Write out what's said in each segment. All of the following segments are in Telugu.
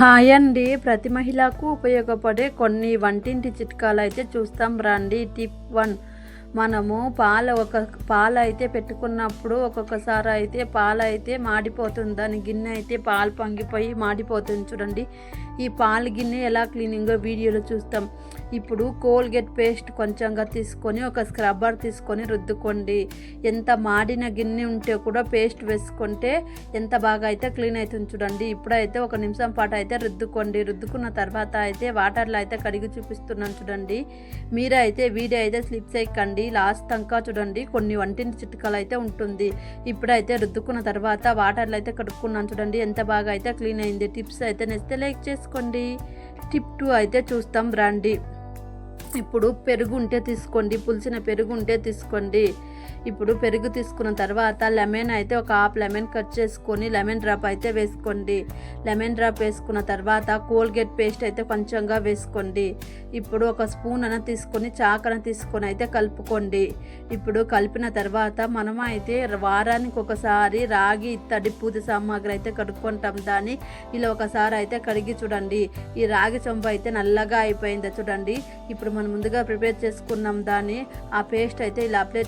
హాయ్ అండి. ప్రతి మహిళకు ఉపయోగపడే కొన్ని వంటింటి చిట్కాలు అయితే చూస్తాం. రండి టిప్ వన్. మనము పాలు ఒక పాలు అయితే పెట్టుకున్నప్పుడు ఒక్కొక్కసారి అయితే పాలు అయితే మాడిపోతుంది. దాని గిన్నె అయితే పాలు పొంగిపోయి మాడిపోతుంది చూడండి. ఈ పాలు గిన్నె ఎలా క్లీనింగో వీడియోలో చూస్తాం. ఇప్పుడు కోల్గేట్ పేస్ట్ కొంచెంగా తీసుకొని ఒక స్క్రబ్బర్ తీసుకొని రుద్దుకోండి. ఎంత మాడిన గిన్నె ఉంటే కూడా పేస్ట్ వేసుకుంటే ఎంత బాగా అయితే క్లీన్ అవుతుంది చూడండి. ఇప్పుడైతే ఒక నిమిషం పాటు అయితే రుద్దుకోండి. రుద్దుకున్న తర్వాత అయితే వాటర్లో అయితే కడిగి చూపిస్తున్నాను చూడండి. మీరైతే వీడియో అయితే స్లిప్ చేయకండి. లాస్ట్ అంకా చూడండి. కొన్ని వంటింటి చిట్కాలు అయితే ఉంటుంది. ఇప్పుడైతే రుద్దుకున్న తర్వాత వాటర్లో అయితే కడుక్కున్నాను చూడండి. ఎంత బాగా అయితే క్లీన్ అయింది. టిప్స్ అయితే నెస్తే లైక్ చేసుకోండి. టిప్ టూ అయితే చూస్తాం రండి. ఇప్పుడు పెరుగు ఉంటే తీసుకోండి పులిసిన పెరుగు ఉంటే తీసుకోండి. ఇప్పుడు పెరుగు తీసుకున్న తర్వాత లెమన్ అయితే ఒక హాఫ్ లెమన్ కట్ చేసుకొని లెమన్ డ్రాప్ అయితే వేసుకోండి. లెమన్ డ్రాప్ వేసుకున్న తర్వాత కోల్గేట్ పేస్ట్ అయితే కొంచెంగా వేసుకోండి. ఇప్పుడు ఒక స్పూన్ అన తీసుకొని చాకన తీసుకొని అయితే కలుపుకోండి. ఇప్పుడు కలిపిన తర్వాత మనం అయితే వారానికి ఒకసారి రాగి ఇత్తడి పూజ సామాగ్రి అయితే కడుక్కుంటాం. దాన్ని ఇలా ఒకసారి అయితే కడిగి చూడండి. ఈ రాగి చొంప అయితే నల్లగా అయిపోయిందా చూడండి. ఇప్పుడు మనం ముందుగా ప్రిపేర్ చేసుకున్నాం దాన్ని. ఆ పేస్ట్ అయితే ఇలా అప్లై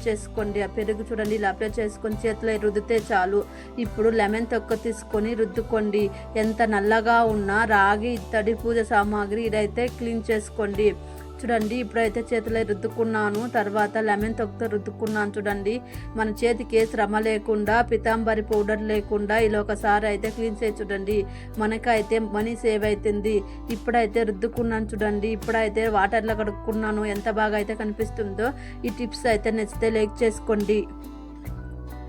చేసుకోండి ఆ పెరుగు చూడండి ఇలా అప్లై చేసుకొని చేతిలో రుద్దితే చాలు. ఇప్పుడు లెమన్ తొక్క తీసుకొని రుద్దుకోండి. ఎంత నల్లగా ఉన్నా రాగి ఇత్తడి పూజ సామాగ్రి ఇదైతే క్లీన్ చేసుకోండి. చూడండి ఇప్పుడైతే చేతిలో రుద్దుకున్నాను తర్వాత లెమన్ తొక్కుతో రుద్దుకున్నాను చూడండి. మన చేతికి శ్రమ లేకుండా పితాంబరి పౌడర్ లేకుండా ఇలా ఒకసారి అయితే క్లీన్ చేసి చూడండి. మనకైతే మనీ సేవ్ అవుతుంది ఇప్పుడైతే రుద్దుకున్నాను చూడండి. ఇప్పుడైతే వాటర్లో కడుక్కున్నాను. ఎంత బాగా అయితే కనిపిస్తుందో ఈ టిప్స్ అయితే నచ్చితే లైక్ చేసుకోండి.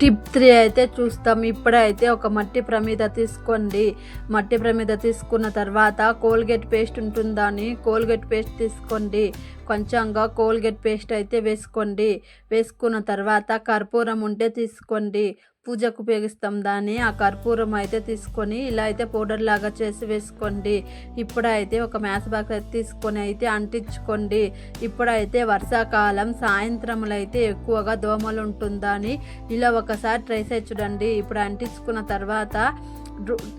టిప్ త్రీ అయితే చూస్తాం. ఇప్పుడైతే ఒక మట్టి ప్రమిద తీసుకోండి. మట్టి ప్రమిద తీసుకున్న తర్వాత కోల్గేట్ పేస్ట్ ఉంటుందని కోల్గేట్ పేస్ట్ తీసుకోండి. కొంచెంగా కోల్గేట్ పేస్ట్ అయితే వేసుకోండి. వేసుకున్న తర్వాత కర్పూరం ఉంటే తీసుకోండి. పూజకు ఉపయోగిస్తాం. దాన్ని ఆ కర్పూరం అయితే తీసుకొని ఇలా అయితే పౌడర్ లాగా చేసి వేసుకోండి. ఇప్పుడైతే ఒక మ్యాస్ బాక్స్ అయితే తీసుకొని అయితే అంటించుకోండి. ఇప్పుడైతే వర్షాకాలం సాయంత్రంలో అయితే ఎక్కువగా దోమలు ఉంటుందని ఇలా ఒకసారి ట్రై చేసి చూడండి. ఇప్పుడు అంటించుకున్న తర్వాత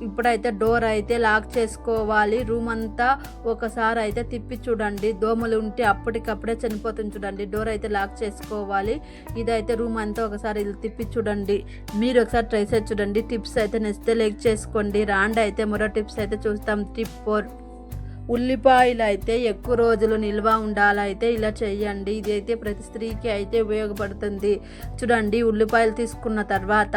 ఇప్పుడైతే డోర్ అయితే లాక్ చేసుకోవాలి. రూమ్ అంతా ఒకసారి అయితే తిప్పి చూడండి. దోమలు ఉంటే అప్పటికప్పుడే చనిపోతుంది చూడండి. డోర్ అయితే లాక్ చేసుకోవాలి. ఇదైతే రూమ్ అంతా ఒకసారి తిప్పి చూడండి. మీరు ఒకసారి ట్రై చేసి చూడండి. టిప్స్ అయితే నెస్తే లైక్ చేసుకోండి. రాండి అయితే మరో టిప్స్ అయితే చూస్తాం. Tip four. ఉల్లిపాయలు అయితే ఎక్కువ రోజులు నిల్వ ఉండాలైతే ఇలా చేయండి ఇది అయితే ప్రతి స్త్రీకి అయితే ఉపయోగపడుతుంది. చూడండి ఉల్లిపాయలు తీసుకున్న తర్వాత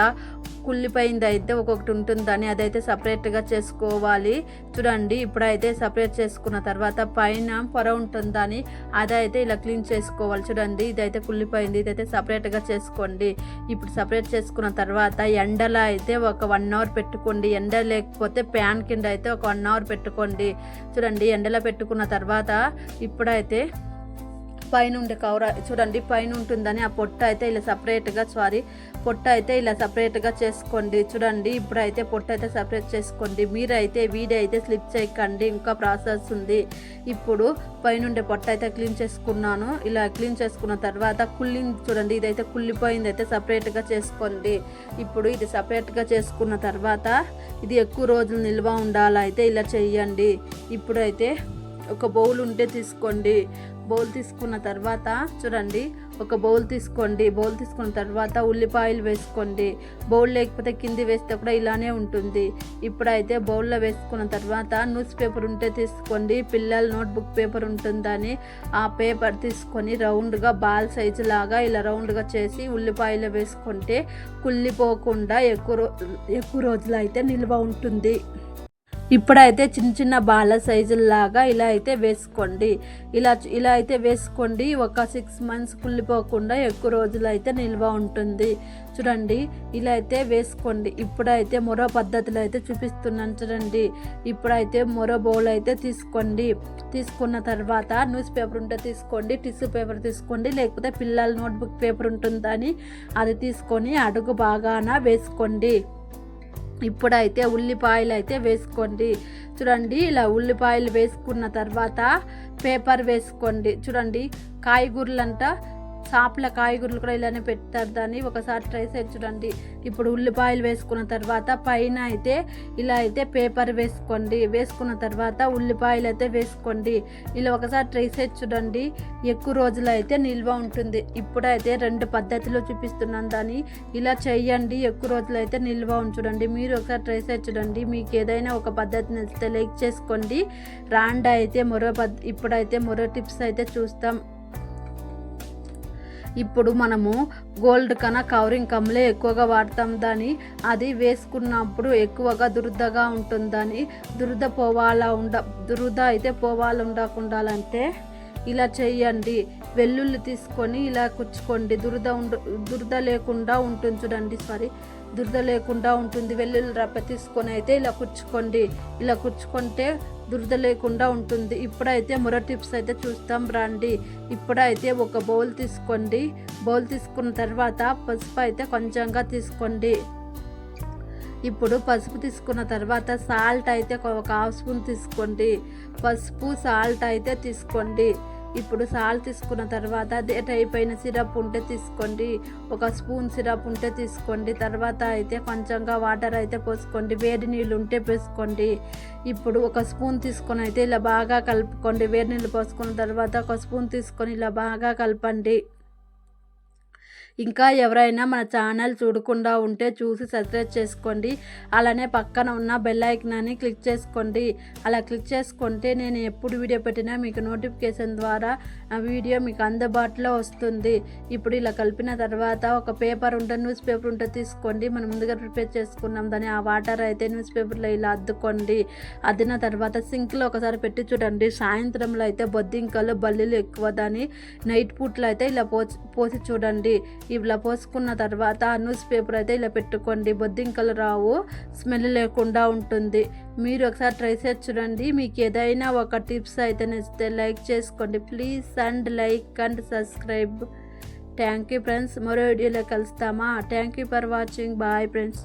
కుళ్ళిపోయింది అయితే ఒక్కొక్కటి ఉంటుందని అదైతే సపరేట్గా చేసుకోవాలి. చూడండి ఇప్పుడైతే సపరేట్ చేసుకున్న తర్వాత పైన పొర ఉంటుందని అదైతే ఇలా క్లీన్ చేసుకోవాలి. చూడండి ఇదైతే కుళ్ళిపోయింది. ఇదైతే సపరేట్గా చేసుకోండి. ఇప్పుడు సపరేట్ చేసుకున్న తర్వాత ఎండలో అయితే ఒక వన్ అవర్ పెట్టుకోండి. ఎండ లేకపోతే ప్యాన్ కింద అయితే ఒక వన్ అవర్ పెట్టుకోండి. చూడండి ఎండలో పెట్టుకున్న తర్వాత ఇప్పుడైతే పైన ఉండే కవర్ చూడండి పైన ఉంటుందని ఆ పొట్ట అయితే ఇలా సపరేట్గా సారీ పొట్ట అయితే ఇలా సపరేట్గా చేసుకోండి. చూడండి ఇప్పుడైతే పొట్ట అయితే సపరేట్ చేసుకోండి. మీరైతే వీడియో అయితే స్లిప్ చేయకండి. ఇంకా ప్రాసెస్ ఉంది. ఇప్పుడు పైన ఉండే పొట్ట అయితే క్లీన్ చేసుకున్నాను. ఇలా క్లీన్ చేసుకున్న తర్వాత కుళ్ళింది చూడండి ఇదైతే కుళ్ళిపోయింది అయితే సపరేట్గా చేసుకోండి. ఇప్పుడు ఇది సపరేట్గా చేసుకున్న తర్వాత ఇది ఎక్కువ రోజులు నిల్వ ఉండాలైతే ఇలా చేయండి ఇప్పుడైతే ఒక బౌల్ ఉంటే తీసుకోండి. బౌల్ తీసుకున్న తర్వాత చూడండి ఒక బౌల్ తీసుకోండి. బౌల్ తీసుకున్న తర్వాత ఉల్లిపాయలు వేసుకోండి. బౌల్ లేకపోతే కింది వేస్తే కూడా ఇలానే ఉంటుంది. ఇప్పుడైతే బౌల్లో వేసుకున్న తర్వాత న్యూస్ పేపర్ ఉంటే తీసుకోండి. పిల్లల నోట్బుక్ పేపర్ ఉంటుందని ఆ పేపర్ తీసుకొని రౌండ్గా బాల్ సైజు లాగా ఇలా రౌండ్గా చేసి ఉల్లిపాయలు వేసుకుంటే కుళ్ళిపోకుండా ఎక్కువ రో ఎక్కువ రోజులు అయితే నిల్వ ఉంటుంది. ఇప్పుడైతే చిన్న చిన్న బాల సైజుల్లాగా ఇలా అయితే వేసుకోండి. ఇలా ఇలా అయితే వేసుకోండి. ఒక సిక్స్ మంత్స్ కుళ్ళిపోకుండా ఎక్కువ రోజులు అయితే నిల్వ ఉంటుంది. చూడండి ఇలా అయితే వేసుకోండి. ఇప్పుడైతే మరో పద్ధతిలో అయితే చూపిస్తున్నాను చూడండి. ఇప్పుడైతే మరో బౌల్ అయితే తీసుకోండి. తీసుకున్న తర్వాత న్యూస్ పేపర్ ఉంటే తీసుకోండి టిష్యూ పేపర్ తీసుకోండి. లేకపోతే పిల్లల నోట్బుక్ పేపర్ ఉంటుందని అది తీసుకొని అడుగు బాగాన వేసుకోండి. ఇప్పుడైతే ఉల్లిపాయలు అయితే వేసుకోండి. చూడండి ఇలా ఉల్లిపాయలు వేసుకున్న తర్వాత పేపర్ వేసుకోండి. చూడండి కాయగూరలంట షాప్లో కాయగూరలు కూడా ఇలానే పెడతారు దాన్ని. ఒకసారి ట్రై చేసి చూడండి. ఇప్పుడు ఉల్లిపాయలు వేసుకున్న తర్వాత పైన అయితే ఇలా అయితే పేపర్ వేసుకోండి. వేసుకున్న తర్వాత ఉల్లిపాయలు అయితే వేసుకోండి. ఇలా ఒకసారి ట్రై చేసి చూడండి. ఎక్కువ రోజులు అయితే నిల్వ ఉంటుంది. ఇప్పుడైతే రెండు పద్ధతిలో చూపిస్తున్నాను దాన్ని. ఇలా చేయండి. ఎక్కువ రోజులు అయితే నిల్వ ఉంచుడండి మీరు ఒకసారి ట్రై చేసి చూడండి. మీకు ఏదైనా ఒక పద్ధతి నచ్చితే లైక్ చేసుకోండి. రాండా అయితే మరో పద్ ఇప్పుడైతే మరో టిప్స్ అయితే చూస్తాం. ఇప్పుడు మనము గోల్డ్ కన్నా కవరింగ్ కమ్లే ఎక్కువగా వాడతాం దాని. అది వేసుకున్నప్పుడు ఎక్కువగా దురదగా ఉంటుందని దురద పోవాలా ఉండ దురద అయితే పోవాలా ఉండకుండాలంటే ఇలా చేయండి. వెల్లుల్లి తీసుకొని ఇలా కుచ్చుకోండి. దురద ఉండ దురద లేకుండా ఉంటుంది చూడండి సారీ దురద లేకుండా ఉంటుంది. వెల్లుల్లి రప్ప తీసుకొని అయితే ఇలా కుచ్చుకోండి. ఇలా కుచ్చుకుంటే దురద లేకుండా ఉంటుంది. ఇప్పుడైతే మరో టిప్స్ అయితే చూస్తాం. రండి. ఇప్పుడైతే ఒక బౌల్ తీసుకోండి. బౌల్ తీసుకున్న తర్వాత పసుపు అయితే కొంచెంగా తీసుకోండి. ఇప్పుడు పసుపు తీసుకున్న తర్వాత సాల్ట్ అయితే ఒక హాఫ్ స్పూన్ తీసుకోండి. పసుపు సాల్ట్ అయితే తీసుకోండి. ఇప్పుడు సాల్ తీసుకున్న తర్వాత అదే టైప్ అయిన సిరప్ ఉంటే తీసుకోండి. ఒక స్పూన్ సిరప్ ఉంటే తీసుకోండి. తర్వాత అయితే కొంచెంగా వాటర్ అయితే పోసుకోండి. వేడి నీళ్ళు ఉంటే పోసుకోండి. ఇప్పుడు ఒక స్పూన్ తీసుకొని అయితే ఇలా బాగా కలుపుకోండి. వేడి నీళ్ళు పోసుకున్న తర్వాత ఒక స్పూన్ తీసుకొని ఇలా బాగా కలపండి. ఇంకా ఎవరైనా మన ఛానల్ చూడకుండా ఉంటే చూసి సబ్స్క్రైబ్ చేసుకోండి. అలానే పక్కన ఉన్న బెల్ ఐకనాన్ని క్లిక్ చేసుకోండి. అలా క్లిక్ చేసుకుంటే నేను ఎప్పుడు వీడియో పెట్టినా మీకు నోటిఫికేషన్ ద్వారా ఆ వీడియో మీకు అందుబాటులో వస్తుంది. ఇప్పుడు ఇలా కలిపిన తర్వాత ఒక పేపర్ ఉంటే న్యూస్ పేపర్ ఉంటే తీసుకోండి. మనం ముందుగా ప్రిపేర్ చేసుకున్నాం. దాన్ని ఆ వాటర్ అయితే న్యూస్ పేపర్లో ఇలా అద్దుకోండి. అద్దిన తర్వాత సింక్లో ఒకసారి పెట్టి చూడండి. సాయంత్రంలో అయితే బొద్దింకలు బల్లీలు ఎక్కువ దాని నైట్ పూట్లో అయితే ఇలా పోసి పోసి చూడండి. ఇలా పోసుకున్న తర్వాత న్యూస్ పేపర్ అయితే ఇలా పెట్టుకోండి. బొద్దింకలు రావు. స్మెల్ లేకుండా ఉంటుంది. మీరు ఒకసారి ట్రై చేసి చూడండి. మీకు ఏదైనా ఒక టిప్స్ అయితే నచ్చితే లైక్ చేసుకోండి. Please and like and subscribe. Thank you friends. మరో వీడియోలో కలుస్తామా? Thank you for watching. Bye friends.